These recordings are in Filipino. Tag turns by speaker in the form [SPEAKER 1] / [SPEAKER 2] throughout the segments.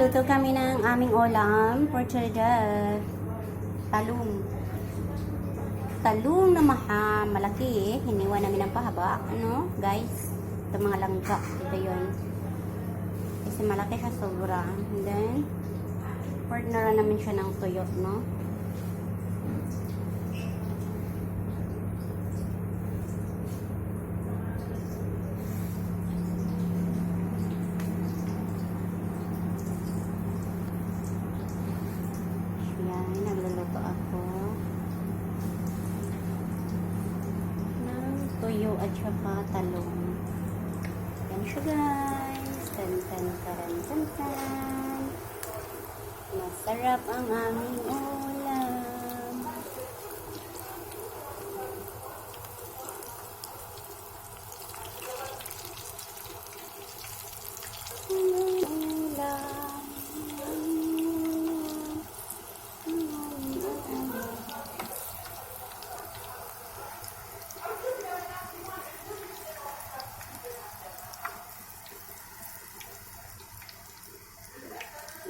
[SPEAKER 1] Nagluto kami ng aming ulam for today. Talong. Talong na maha, malaki eh. Hiniwa namin ng pahaba. Ano, guys? Ito mga langka. Ito yun. Kasi malaki siya sobra. And then, partneran namin siya ng tuyo, no? Yan, nagluluto ako ng tuyo at saka talong. Yan siya guys. Tan tan tan tan tan. Masarap ang aming ulam.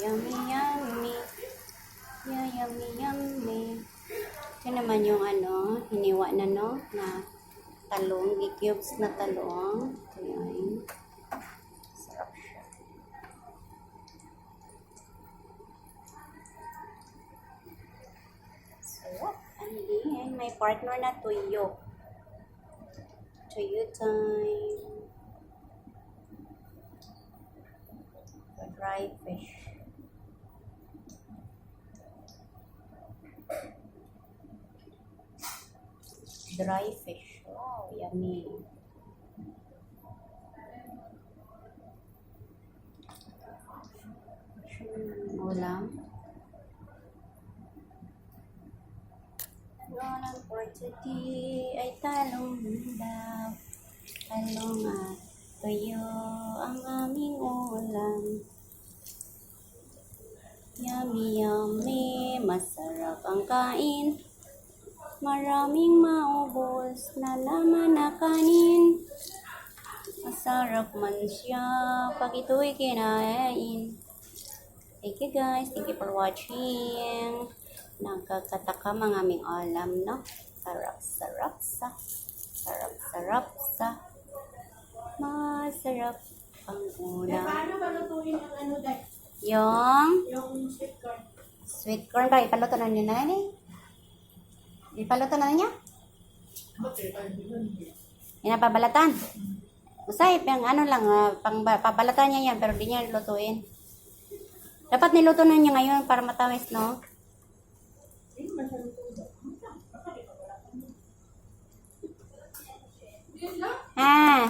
[SPEAKER 1] Yummy, yummy. Yeah, yummy, yummy. Ito naman yung ano, hiniwa na no, na talong, i-cubes na talong. Ito yun. Sarap siya. Partner na tuyo. Tuyo time. Dry fish. Dry fish. Wow, yummy. Ulam. Ulam for today ay talong daw. Talong at tuyo ang aming ulam. Yummy, yummy, masarap ang kain. Maraming maubos na laman na kanin. Masarap man siya pag ito'y kinain. Thank you guys. Thank you for watching. Nagkakataka mga aming alam, no? Sarap-sarap sa. Sarap-sarap sa. Masarap ang
[SPEAKER 2] Eh,
[SPEAKER 1] ulam.
[SPEAKER 2] paano ba lutuin ang ano dahil?
[SPEAKER 1] Yung
[SPEAKER 2] Yung sweet corn.
[SPEAKER 1] sweet corn ba? Ipaluto na niya na yun eh. Ipaluto na niya? Inapabalatan. Usay, pang ano lang, ah, pang ba- pabalatan niya yan, pero di niya lutuin. Dapat niluto na niya ngayon para matawis, no? Ah,